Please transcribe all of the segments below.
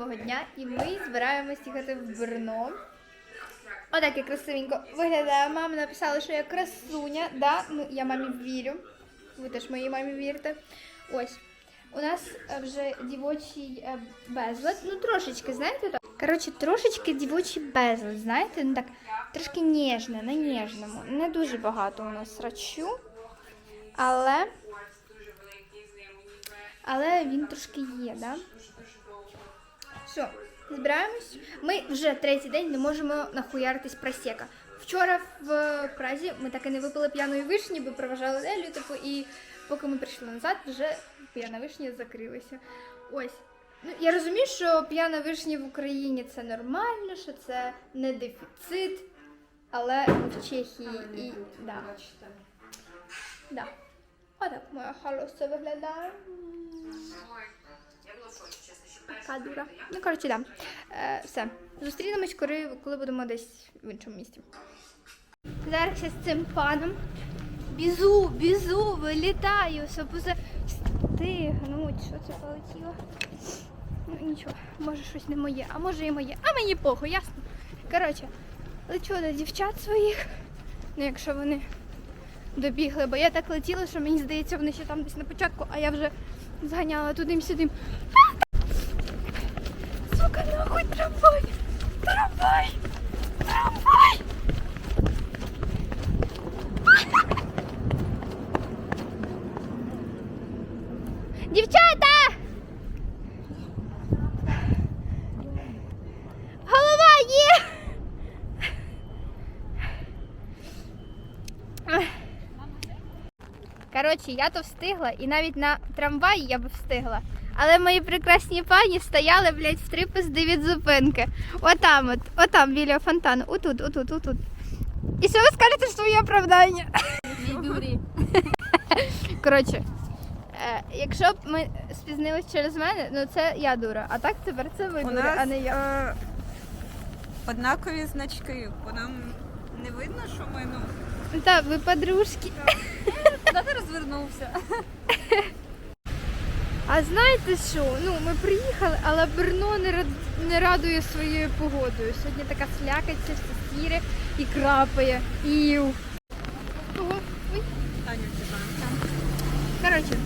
Нового дня, і ми збираємось їхати в Брно. Отак я красивенько виглядає. Мама написала, що я красуня. Да, ну, я мамі вірю. Ви теж моїй мамі вірите. Ось. У нас е, вже дівочий е, безлад. Ну, трошечки, знаєте? так? Коротше, трошечки дівочий безлад, знаєте? Ну так, трошки ніжне, на ніжному. Не дуже багато у нас рачу. Але. Але він трошки є, да? Все, збираємось. Ми вже третій день не можемо нахуяритись просека. Вчора в Празі ми так і не випили п'яної вишні, бо проважали Елю, типу, і поки ми прийшли назад, вже п'яна вишня закрилася. Ось. Ну, я розумію, що п'яна вишня в Україні це нормально, що це не дефіцит, але в Чехії і. Да. Да. Отак моя холоса виглядає. Така дура. Ну, коротше, да. Е, все. Зустрінемось, коли, коли будемо десь в іншому місті. Зараз я з цим паном. Бізу, бізу, вилітаю, щоб стигнуть. Що це полетіло? Ну нічого, може щось не моє, а може і моє. А мені похуй, ясно. Коротше, лечу до дівчат своїх. Ну, якщо вони добігли, бо я так летіла, що мені здається, вони ще там десь на початку, а я вже зганяла туди-сюди. Сука, нахуй трамвай! Трамвай! Трамвай! Дівчата! Голова є! Коротше, я то встигла, і навіть на трамваї я би встигла. Але мої прекрасні пані стояли, блядь, в три пизди від зупинки. Отам, от, отам біля фонтану. Отут, отут, отут. І що ви скажете що своє оправдання? Коротше, е, якщо б ми спізнились через мене, ну це я дура. А так тепер це ви У дура, нас а не я. е, однакові значки, бо нам не видно, що ми ну. Так, ви подружки. Куди ти розвернувся? А знаєте що? Ну, ми приїхали, але Брно не, рад... не радує своєю погодою. Сьогодні така слякаться, все сіре і крапає. Іу. Ого, ой. Таню. Коротше,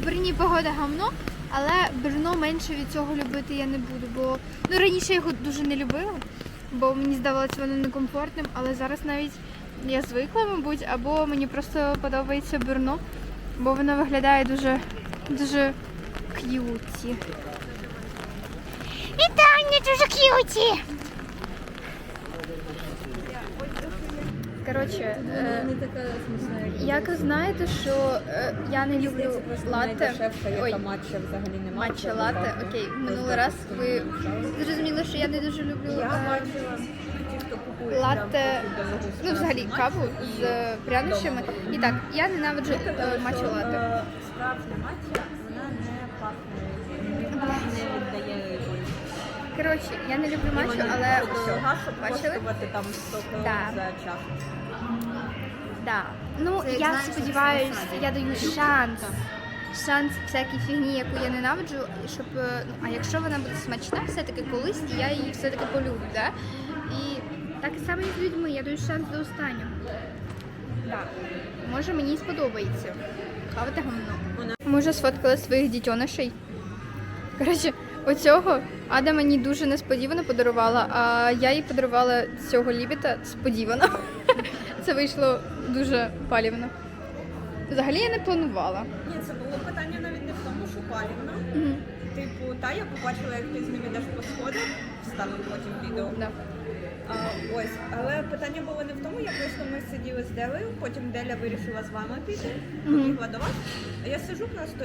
в Брні погода гавно, але Брно менше від цього любити я не буду, бо ну раніше я його дуже не любила, бо мені здавалося воно некомфортним, але зараз навіть я звикла, мабуть, або мені просто подобається Брно, бо воно виглядає дуже дуже к'юті. Вітання, дуже к'юті! Коротше, е, як знаєте, що е, я не люблю латте. Ой, матча взагалі немає. матча латте. Окей, минулий раз ви зрозуміли, що я не дуже люблю е, латте, ну взагалі каву з прянощами. І так, я ненавиджу е, що, латте. е, Справжня матча, Коротше, я не люблю І матчу, але щоб бачили? там 100 Да. за час. Да. Ну, Це я знаєш, сподіваюся, я даю шанс. Шанс всякій фігні, яку я ненавиджу, щоб е, ну, а якщо вона буде смачна, все-таки колись, і я її все-таки полюблю, да? І так само і з людьми, я даю шанс до останнього. Да. Може мені сподобається. Хавати гамно. Ми вже сфоткали своїх дітьонишей. Коротше, оцього Ада мені дуже несподівано подарувала, а я їй подарувала цього лібіта сподівано. Це вийшло дуже палівно. Взагалі я не планувала. Ні, це було питання навіть не в тому, що палівно. Мгм. Типу, та я побачила, як ти з ним ідеш по сходах, вставив потім відео. Да. А, ось, але питання було не в тому, я просто ми сиділи з Делею, потім Деля вирішила з вами піти, побігла до вас. А я сижу просто,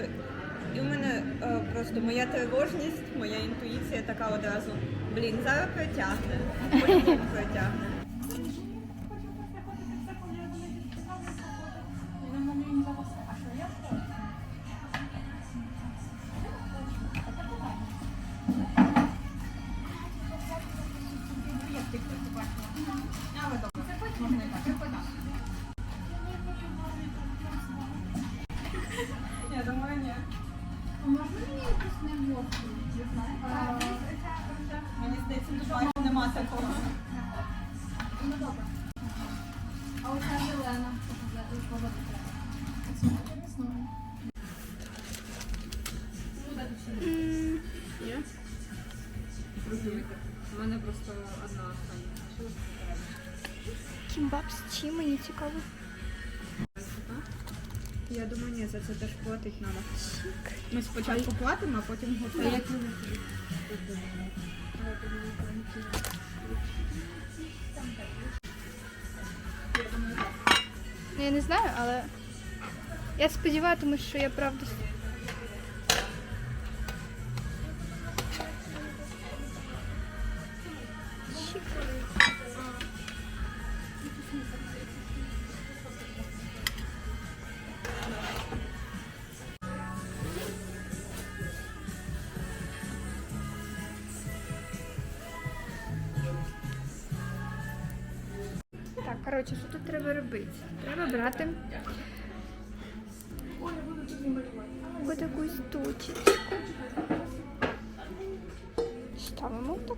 у мене е, просто моя тривожність, моя інтуїція така одразу. Блін, зараз протягне. Потім протягне. А оця зелена. М, Є? У мене просто одна остання. Кімбаб з чим мені цікаво. Я думаю, ні, за це теж платити треба. Ми спочатку платимо, а потім готуємо. Ну, Я не знаю, але я сподіватимусь, що я правда. Коротше, що тут треба робити? Треба брати ось таку штучечку. Ставимо так.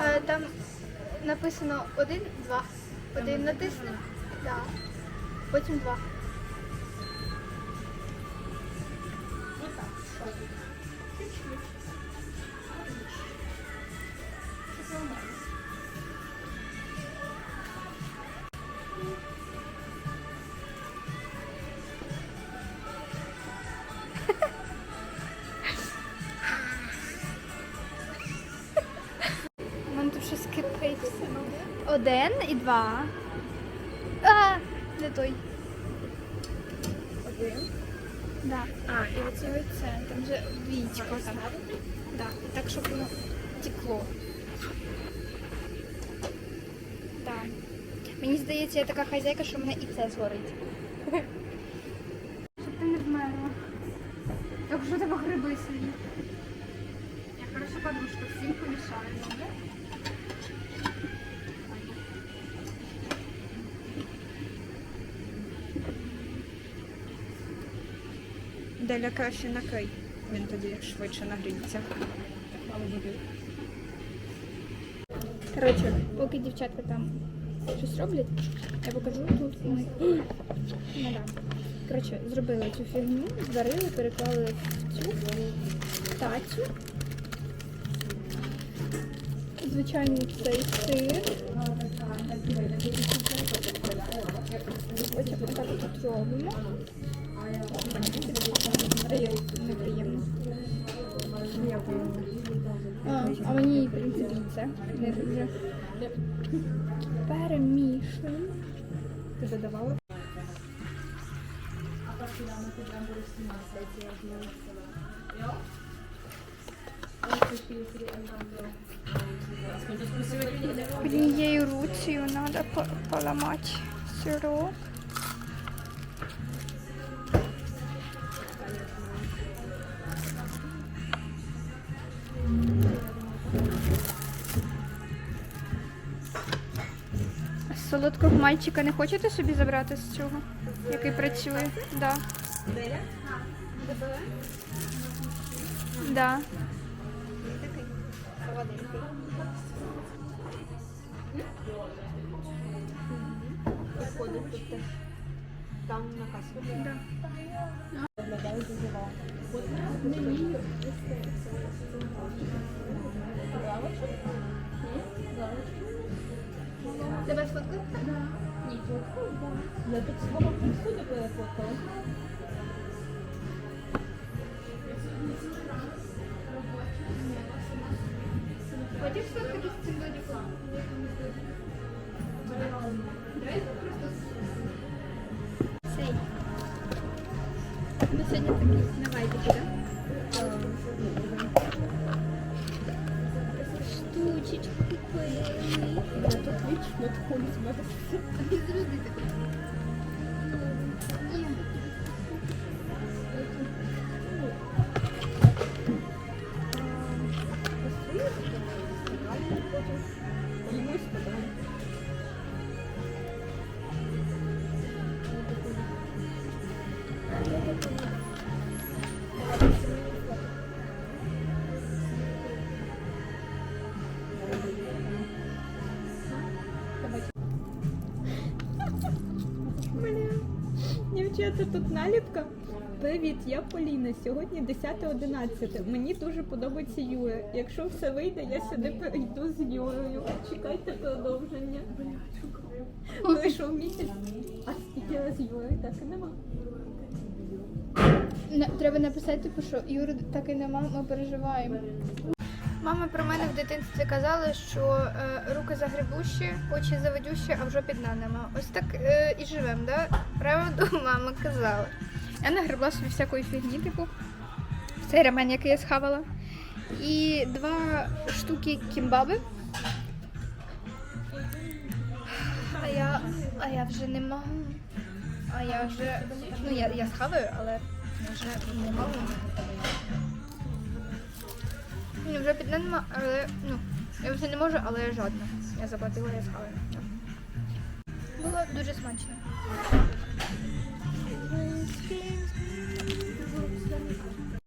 Е, Там написано один, два. Один натисне, Да. Потім два. Один і два. А, не той. Один. Да. А, і оце оце. Там же вічко. Да. І так, щоб воно текло. Да. Мені здається, я така хазяйка, що мене і це згорить. Щоб ти не вмерла. Якщо у тебе гриби свої. Я хорошо подружка, всім помішаю, добре? Деля краще накрий. Він тоді швидше нагріється. Коротше, поки дівчатка там щось роблять, я покажу тут ми. Ну да. Коротше, зробили цю фігню, зварили, переклали в цю тацю. Звичайний цей сир. Неприємно. А, мені, в принципі, це не дуже. Перемішуємо. Ти додавала? Однією руцею треба поламати сироп. Солодкого мальчика не хочете собі забрати з цього, який працює? Да. Да. Підходить тут теж. Там на касі. Виглядає дуже вау. Тебе сфоткати? Ні, Я тут свого присуду Дівчата, тут наліпка. Привіт, я Поліна. Сьогодні 10.11. Мені дуже подобається Юра. Якщо все вийде, я сюди перейду з Юрою. Чекайте продовження. Пройшов місяць, а скільки раз Юри так і нема. Треба написати, типу, що Юри так і нема, ми переживаємо. Мама про мене в дитинстві казала, що е, руки загребущі, очі заведющі, а в жопі дна нема. Ось так е, і живемо, да? Правду мама казала. Я нагребла собі всякої фігні, типу, цей ремень, який я схавала. І два штуки кімбаби. А я, а я вже не можу. А я вже. Ну, я, я схаваю, але вже не можу. Ну, вже під нема, але ну, я вже не можу, але я жадна. Я заплатила, я. Да. Було дуже смачно.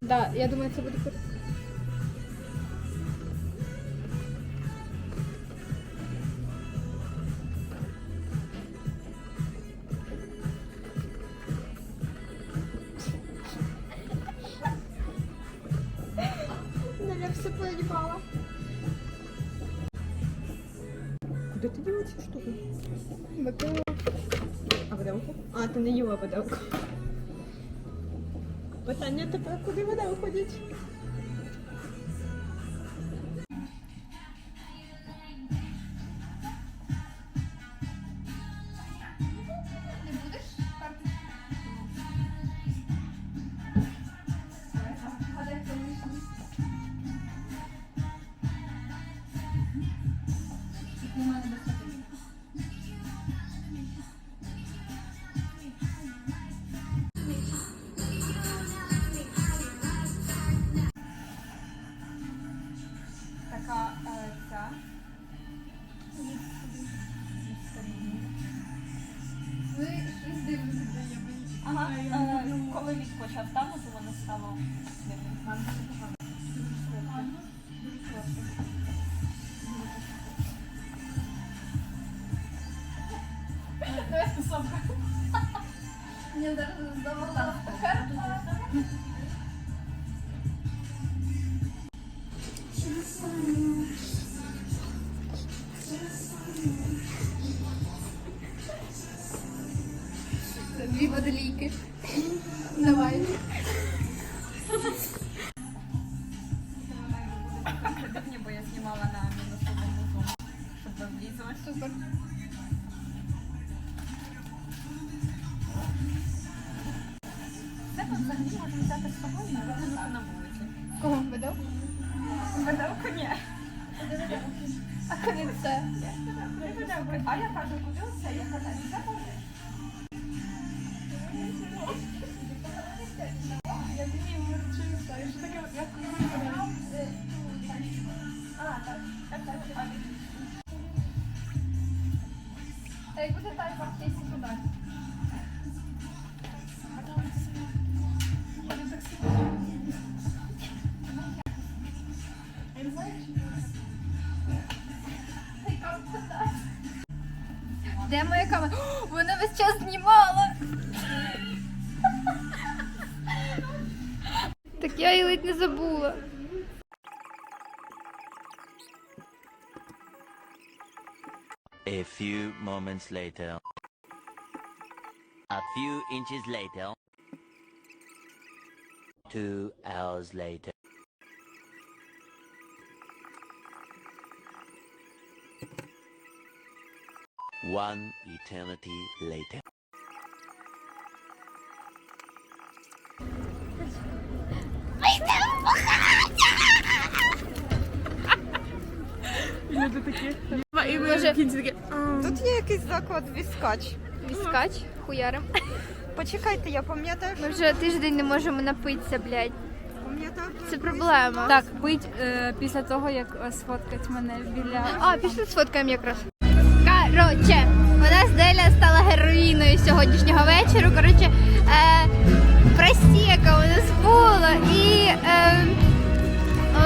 Да, я думаю, це буде круто. Виделку? А, ти не їла виделку. Питання тепер, куди вода виходить? Е, коли він почав там, то воно стало дивним. Мені зараз здавала Кого? Видав? Видавку ні. А коли це? А я кажу, куди оце? Я казала, не забуду. Та й буде так, як є сюди. Де Так я її ледь не забула. A few moments later. A few inches later. Two hours later. One eternity later. Може, Тут є якийсь заклад віскач. віскач хуярим. Почекайте, я пам'ятаю, Ми що вже тиждень не можемо напитися, блядь. пам'ятаю. Це проблема. Так, пить е, після того, як е, сфоткать мене біля. А, пішли сфоткаємо якраз. Коротше, у нас Деля стала героїною сьогоднішнього вечора. Коротше, е, просека у нас була і е,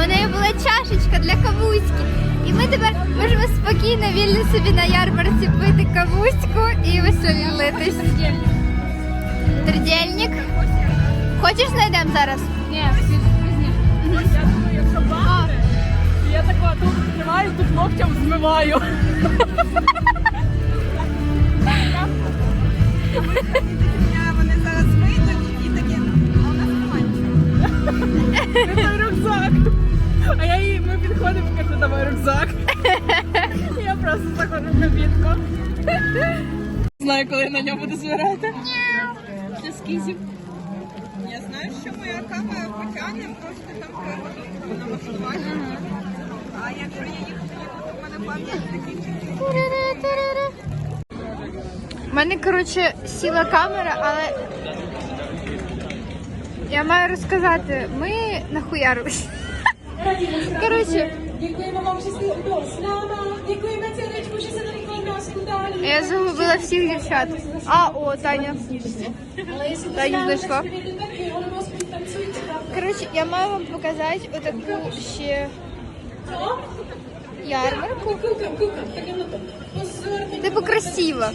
у неї була чашечка для кавуськи. І ми тепер можемо спокійно, вільно собі на ярмарці пити кавуську і веселитись. Тридельник. Хочеш знайдемо зараз? Ні, пізніше. Я думаю, якщо бахне, я так тут відкриваю, тут ногтем змиваю. Вони зараз вийдуть і такі, а у нас немає. Це рюкзак. Я кажу, давай рюкзак. Я просто заходжу в кабінку. Знаю, коли на ньому буду збирати. Для скізів. Я знаю, що моя камера потягне, просто там треба налаштувати. А якщо я їх то в мене пам'ять закінчиться. У мене, коротше, сіла камера, але я маю розказати, ми нахуярились. Коротше, Дякуємо вам всім слава. Дякуємо церечку, що це рекламна далі. Я загубила всіх дівчат. А, о, Таня. Таня знайшла. Короче, я могу вам показати отаку вообще ярмарку. Типу красиво.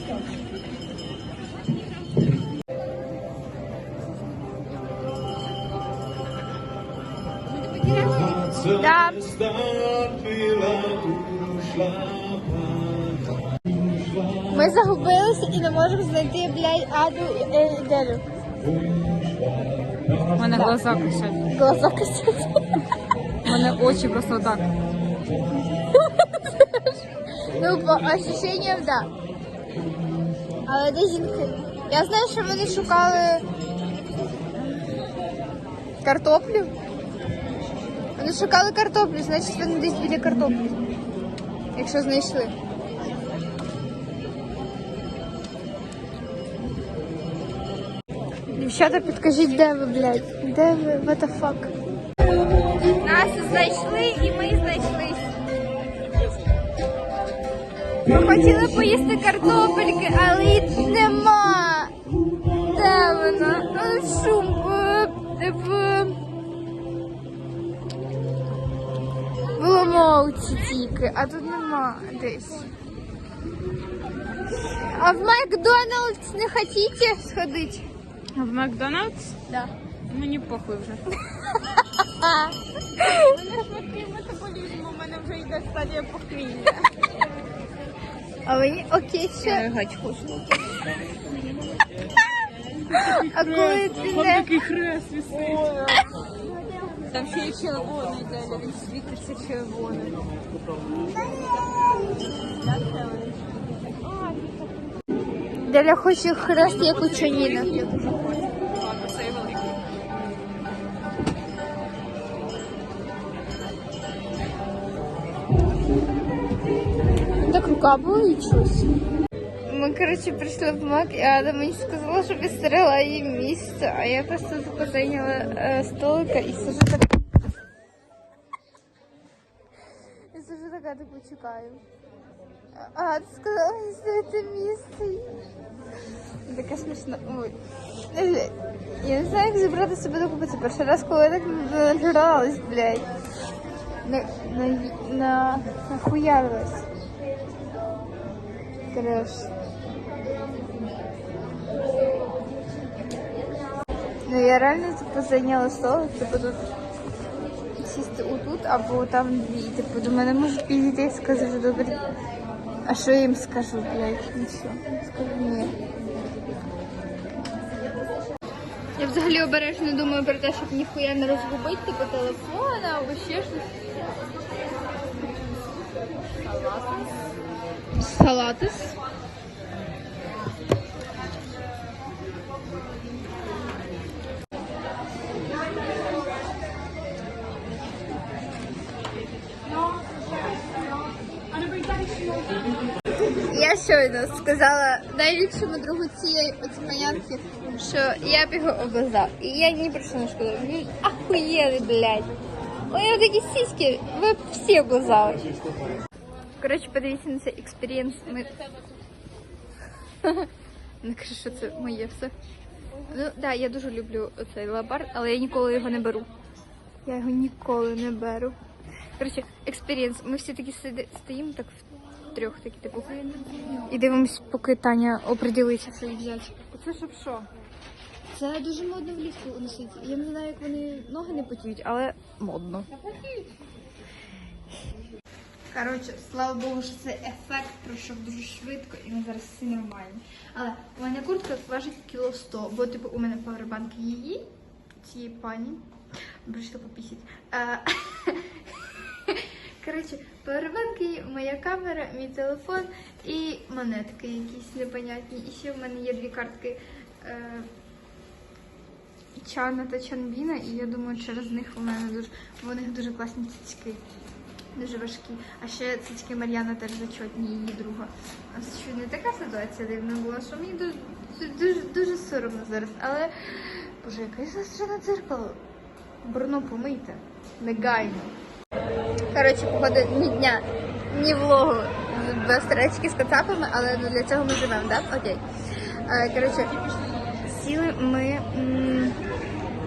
Да. Ми загубилися і не можемо знайти, блядь, Аду і Делю. У мене глаза косять. Глаза косять. У мене очі просто так. Ну, по ощущениям, да. Але де жінки? Я знаю, що вони шукали картоплю. Вони шукали картоплю, значить вони десь біля картоплі. Якщо знайшли. Дівчата, підкажіть, де ви, блядь? Де ви? What the fuck? Нас знайшли і ми знайшлись. Ми хотіли поїсти картопельки, але її нема. Де вона? Ну, шум в, в, в тільки, а тут нема десь. А в Макдональдс не хочете сходити? В Макдональдс? Да. Мені похуй вже. Швидкий метаболізм, у мене вже йде стадія похмілля. А мені окей, ще. Гачку. А коли ти не... такий хрест висить. Там ще є червоний далі, він світиться червоним. Деля хоче хрест, як у Чаніна. Капало і щось. Ми, коротше, прийшли в Мак, і Ада мені сказала, щоб я старила їй місце, а я просто тупо зайняла е, столика і сижу так. Я сижу така, типу, чекаю. А Ада сказала мені зайти місце. Таке смішно. Ой. Е, Я не знаю, як зібрати себе докупи. Це перший раз, коли я так нажралась, блядь. На, на, на, нахуярилась. Треш. Ну я реально типу зайняла столик, типу тут сісти отут або там дві. Типу до мене можуть підійти і сказати, добре. А що я їм скажу, блядь? Нічого. Скажу ні. Я взагалі обережно думаю про те, щоб ніхуя не розгубити типу телефон або ще щось. Салатис. Я щойно сказала найліпшому другу цієї оцмаянки, що я б його облизав. І я ні про що не шкодую. Він ахуєнний, блядь. Нього такі сіськи, ви б всі облизали. Коротше, подивіться на цей експірієнс. Ми... Не кажу, що це моє все. Ну, так, да, я дуже люблю цей леопард, але я ніколи його не беру. Я його ніколи не беру. Коротше, експірієнс. Ми всі такі сиди- стоїмо так в трьох, такі типу. І дивимось, поки Таня оприділиться, що взяти. Це щоб що? Це дуже модно в лісу носити. Я не знаю, як вони ноги не потіють, але модно. Коротше, слава Богу, що цей ефект пройшов дуже швидко і ми зараз всі нормальні. Але у мене куртка важить кіло 100, бо типу у мене павербанк її, цієї пані. Прийшла попісіть. Коротше, її, моя камера, мій телефон і монетки якісь непонятні. І ще в мене є дві картки. Е, Чана та Чанбіна, і я думаю, через них у мене дуже у них дуже класні цицьки, дуже важкі. А ще цицьки Мар'яна теж зачетні, її друга. А що не така ситуація дивна була, що мені дуже, дуже, дуже соромно зараз. Але боже, яке застране дзеркало. Бурно помийте. Негайно. Коротше, походу ні дня, ні влогу без речки з кацапами, але ну, для цього ми живемо, так? Окей. Е, Коротше, сіли ми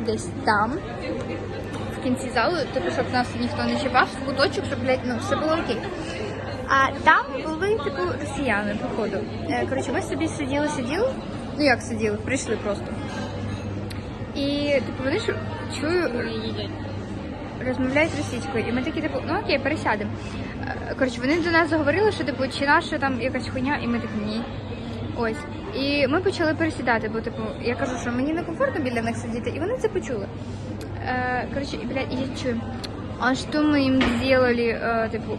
десь там, в кінці залу, типу, щоб нас ніхто не чіпав, в куточок, щоб, блядь, ну, все було окей. А там були, типу, росіяни, походу. Е, Коротше, ми собі сиділи, сиділи. Ну як сиділи, прийшли просто. І, типу, вони ж чую, розмовляють російською. І ми такі, типу, ну окей, пересядемо. Е, Коротше, вони до нас заговорили, що типу, чи наша там якась хуйня, і ми такі ні. Ось. І ми почали пересідати, бо типу, я кажу, що мені некомфортно біля них сидіти, і вони це почули. Е, коротше, і блядь, і я чую. А що ми їм зробили, е, типу,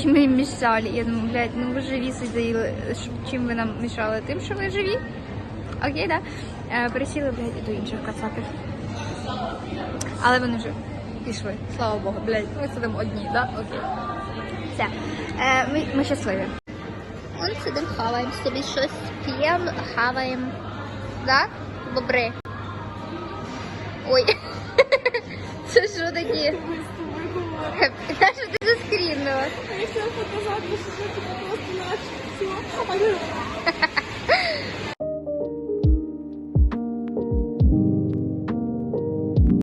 чи ми їм мішали? Я думаю, блядь, ну ви живі сиділи, чим ви нам мішали? Тим, що ви живі? Окей, да? Е, пересіли, блядь, до інших кацапів. Але вони вже пішли. Слава Богу, блядь, ми сидимо одні, да? Окей. Все. Е, ми, ми щасливі. Он сидимо, хаваємо собі щось, п'ємо, хаваємо. Да? Бобри. Ой. Це що такі? Та що ти заскрінила? Я хотіла показати, що це просто наше все.